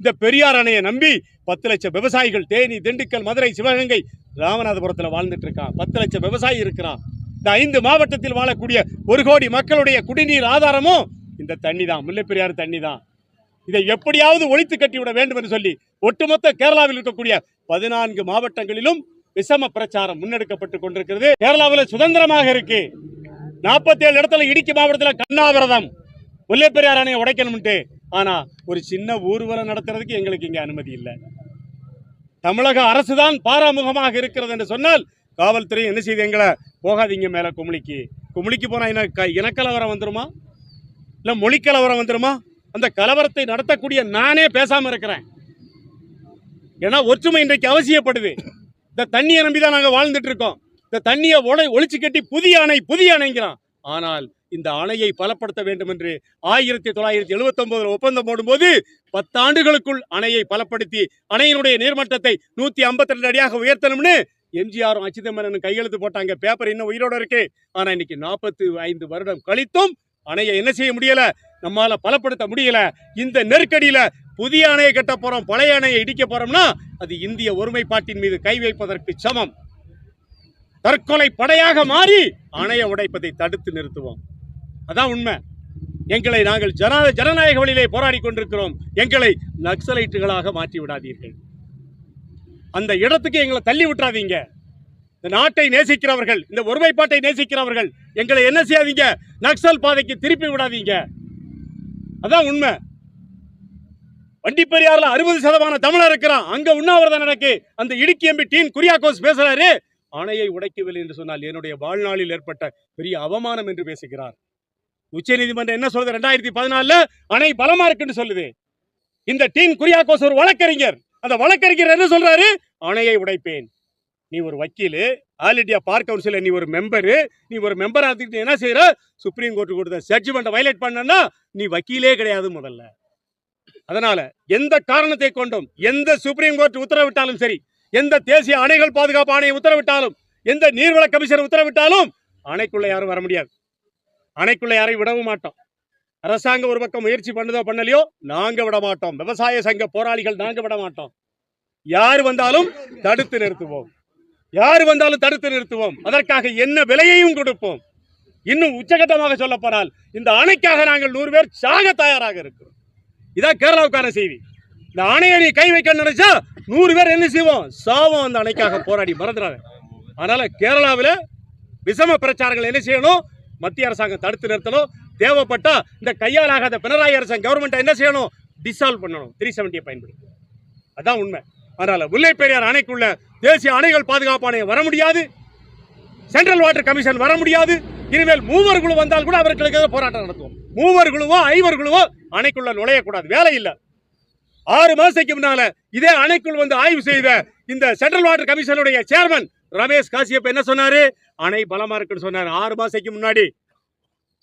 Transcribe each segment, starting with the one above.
இந்த பெரியார் அணையை நம்பி பத்து லட்சம் விவசாயிகள் தேனி திண்டுக்கல் மதுரை சிவகங்கை ராமநாதபுரத்தில் வாழ்ந்துட்டு இருக்கான் பத்து லட்சம் விவசாயி இருக்கிறான். இந்த ஐந்து மாவட்டத்தில் வாழக்கூடிய ஒரு கோடி மக்களுடைய குடிநீர் ஆதாரமும் இந்த தண்ணி தான் முல்லைப்பெரியாறு தண்ணி தான் இதை எப்படியாவது ஒழித்து கட்டிவிட வேண்டும் என்று சொல்லி ஒட்டுமொத்த கேரளாவில் இருக்கக்கூடிய பதினான்கு மாவட்டங்களிலும் விஷம பிரச்சாரம் முன்னெடுக்கப்பட்டு கொண்டிருக்கிறது. கேரளாவில் சுதந்திரமாக இருக்கு. நாற்பத்தி ஏழு இடத்துல இடுக்கி மாவட்டத்தில் கண்ணாவிரதம். முல்லைப்பெரியார் அணையை உடைக்கணும்ட்டு ஆனால் ஒரு சின்ன ஊர்வலம் நடத்துறதுக்கு எங்களுக்கு இங்கே அனுமதி இல்லை. தமிழக அரசு தான் பாராமுகமாக இருக்கிறது என்று சொன்னால் காவல்துறை என்ன செய்து எங்களை போகாதீங்க மேலே குமிழிக்கு குமிழிக்கு போனால் என்ன க- இனக்கலவரம் வந்துருமா? இல்லை மொழி கலவரம் வந்துருமா? அந்த கலவரத்தை நடத்தக்கூடிய நானே பேசாமல் இருக்கிறேன். ஏன்னா ஒற்றுமை இன்றைக்கு அவசியப்படுது. இந்த தண்ணியை நம்பி தான் நாங்கள் வாழ்ந்துட்டு இருக்கோம். இந்த தண்ணியை ஒளை ஒழிச்சு கட்டி புதிய அணை புதிய அணைங்கிறான். ஆனால் இந்த அணையை பலப்படுத்த வேண்டும் என்று ஆயிரத்தி தொள்ளாயிரத்தி எழுபத்தி ஒப்பந்தம் போடும்போது பத்தாண்டுகளுக்குள் அணையை பலப்படுத்தி அணையினுடைய நீர்மட்டத்தை நூத்தி ஐம்பத்தி ரெண்டு அடியாக உயர்த்தணும்னு எம்ஜிஆரும் அச்சிதம்பரனும் கையெழுத்து போட்டாங்க. பேப்பர் இன்னும் உயிரோட இருக்கு. ஆனா இன்னைக்கு நாற்பத்தி ஐந்து வருடம் கழித்தும் அணையை என்ன செய்ய முடியல? நம்மால பலப்படுத்த முடியல. இந்த நெருக்கடியில புதிய அணையை கட்ட போறோம் பழைய அணையை இடிக்க போறோம்னா அது இந்திய ஒருமைப்பாட்டின் மீது கை வைப்பதற்கு சமம். தற்கொலை படையாக மாறி அணையை உடைப்பதை தடுத்து நிறுத்துவோம். அதான் உண்மை. எங்களை நாங்கள் ஜன ஜனநாயக வழியிலே போராடி கொண்டிருக்கிறோம். எங்களை நக்சலைட்டுகளாக மாற்றி விடாதீர்கள். அந்த இடத்துக்கு எங்களை தள்ளி விட்டுறாதீங்க. இந்த நாட்டை நேசிக்கிறவர்கள் இந்த ஒருமைப்பாட்டை நேசிக்கிறவர்கள் எங்களை என்ன செய்யாதீங்க? நக்சல் பாதைக்கு திருப்பி விடாதீங்க. அதான் உண்மை. வண்டி பெரியார்ல அறுபது சதமான தமிழர் இருக்கிறான். அங்க உண்ணாவிரதம் நடக்கு. அந்த இடுக்கி எம்பி டீன் குரியாக்கோஸ் பேசுறாரு. ஆணையை உடைக்கவில்லை என்று சொன்னால் என்னுடைய வாழ்நாளில் ஏற்பட்ட பெரிய அவமானம் என்று பேசுகிறார். உச்சநீதிமன்றம் என்ன சொல்லுது? ரெண்டாயிரத்தி பதினாலுல அணை பலமா இருக்குன்னு சொல்லுது. இந்த டீம் குரியாக்கோஸ் ஒரு வழக்கறிஞர். அந்த வழக்கறிஞர் என்ன சொல்றாரு? அணையை உடைப்பேன். நீ ஒரு வக்கீலு ஆல் இண்டியா பார் கவுன்சில் நீ ஒரு மெம்பரு நீ ஒரு மெம்பராக இருந்துட்டு என்ன செய்யற சுப்ரீம் கோர்ட் கொடுத்த ஜட்ஜ்மெண்ட்டை வயலேட் பண்ணனா நீ வக்கீலே கிடையாது முதல்ல. அதனால எந்த காரணத்தை கொண்டும் எந்த சுப்ரீம் கோர்ட் உத்தரவிட்டாலும் சரி எந்த தேசிய அணைகள் பாதுகாப்பு ஆணையம் உத்தரவிட்டாலும் எந்த நீர்வள கமிஷனர் உத்தரவிட்டாலும் அணைக்குள்ள யாரும் வர முடியாது. அணைக்குள்ள யாரையும் விடவும் மாட்டோம். அரசாங்கம் ஒரு பக்கம் முயற்சி பண்ணுதோ பண்ணலையோ நாங்க விட மாட்டோம். விவசாய சங்க போராளிகள் நாங்க விட மாட்டோம். யார் வந்தாலும் தடுத்து நிறுத்துவோம். யார் வந்தாலும் தடுத்து நிறுத்துவோம். அதற்காக என்ன விலையையும் கொடுப்போம். இன்னும் உச்சகட்டமாக சொல்ல போனால் இந்த அணைக்காக நாங்கள் நூறு பேர் சாக தயாராக இருக்கிறோம். இதான் கேரளாவுக்கான செய்தி. இந்த அணையை நீ கை வைக்க நினைச்சா நூறு பேர் என்ன செய்வோம்? சாவோம் அந்த அணைக்காக போராடி மறந்துடாங்க அதனால கேரளாவில் விஷம பிரச்சாரங்கள் என்ன செய்யணும்? மத்திய அரசாங்கம் தடுத்து நிறுத்தணும். தேவைப்பட்டா இந்த கையால் ஆகாத பினராயி அரசாங்கம் கவர்மெண்ட்டை என்ன செய்யணும்? டிசால்வ் பண்ணணும். த்ரீ செவன்ட்டியை பயன்படுத்தி. அதான் உண்மை. அதனால் முல்லை பெரியார் அணைக்குள்ள தேசிய அணைகள் பாதுகாப்பு ஆணையம் வர முடியாது. சென்ட்ரல் வாட்டர் கமிஷன் வர முடியாது. இனிமேல் மூவர் குழு வந்தால் கூட அவர்களுக்கு போராட்டம் நடத்துவோம். மூவர் குழுவோ ஐவர் குழுவோ அணைக்குள்ள நுழையக்கூடாது. வேலை இல்லை. ஆறு மாசத்துக்கு முன்னால இதே அணைக்குள் வந்து ஆய்வு செய்த இந்த சென்ட்ரல் வாட்டர் கமிஷனுடைய சேர்மன் ரமேஷ் காசியப் என்ன சொன்னாரு? அணை பலமா இருக்குன்னு சொன்னார். ஆறு மாசத்துக்கு முன்னாடி.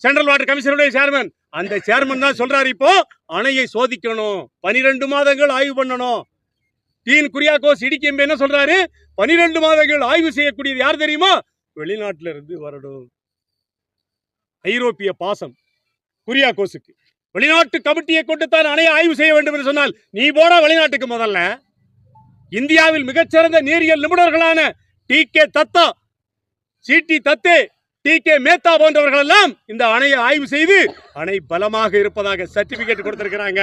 சென்ட்ரல் வாட்டர் கமிஷனுடைய சேர்மன் அந்த சேர்மன் தான் சொல்றாரு இப்போ அணையை சோதிக்கணும். பனிரெண்டு மாதங்கள் ஆய்வு பண்ணணும். டீன் குரியாக்கோஸ் இடிக்கம்பு என்ன சொல்றாரு? பனிரெண்டு மாதங்கள் ஆய்வு செய்யக்கூடியது யார் தெரியுமா? வெளிநாட்டில இருந்து வரணும். ஐரோப்பிய பாசம். குரியாக்கோஸுக்கு வெளிநாட்டு கமிட்டியை கொண்டு தான் அணையை ஆய்வு செய்ய வேண்டும் என்று சொன்னால் நீ போட வெளிநாட்டுக்கு முதல்ல. இந்தியாவில் மிகச்சிறந்த நீரியல் நிபுணர்களான D K Datta C D Datte D K Mehta போன்றவர்கள் எல்லாம் இந்த அணையை ஆய்வு செய்து அணை பலமாக இருப்பதாக சர்டிபிகேட் கொடுத்திருக்கிறாங்க.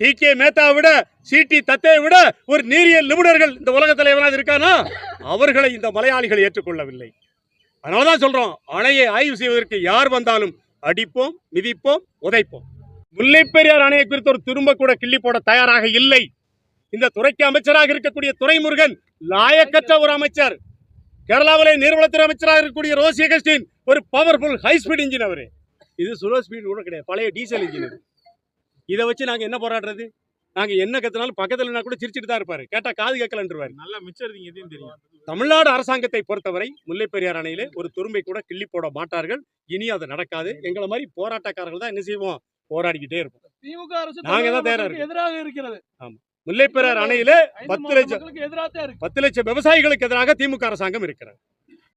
டி கே மேத்தா விட சிடி தத்தையை விட ஒரு நீரியல் நிபுணர்கள் இந்த உலகத்தில் எவனாவது இருக்கானா? அவர்களை இந்த மலையாளிகள் ஏற்றுக்கொள்ளவில்லை. அதனாலதான் சொல்றோம் அணையை ஆய்வு செய்வதற்கு யார் வந்தாலும் அடிப்போம் மிதிப்போம் உதைப்போம். முல்லைப்பெரியார் அணையை குறித்து ஒரு திரும்ப கூட கிள்ளி போட தயாராக இல்லை. இந்த துறைக்கு அமைச்சராக இருக்கக்கூடிய துரைமுருகன் லாயக்கற்ற ஒரு அமைச்சர். கேரளாவிலே நீர்வளத்துறை அமைச்சராக இருக்கக்கூடிய ரோசி அகஸ்டின் ஒரு பவர்ஃபுல் ஹை ஸ்பீட் இன்ஜின் அவரு. இது ஸ்லோ ஸ்பீட் கூட கிடையாது பழைய டீசல் இன்ஜின் இது. இதை வச்சு நாங்க என்ன போராடுறது? நாங்க என்ன கத்துனாலும் பக்கத்துல கூட சிரிச்சிட்டு தான் இருப்பாரு. கேட்டா காது கேட்கலன்றுவாரு. நல்லா மிச்சம் எதையும் தெரியும் தமிழ்நாடு அரசாங்கத்தை பொறுத்தவரை முல்லை பெரியார் அணையிலே ஒரு துரும்பை கூட கிள்ளி போட மாட்டார்கள். இனி அது நடக்காது. எங்களை மாதிரி போராட்டக்காரர்கள் தான் என்ன செய்வோம்? போராடிக்கிட்டே இருப்போம். திமுக அரசு நாங்க தான் எதிராக இருக்கிறது. முல்லை பெரியார் அணையிலே பத்து லட்சம் பத்து லட்சம் விவசாயிகளுக்கு எதிராக திமுக அரசாங்கம் இருக்கிறது.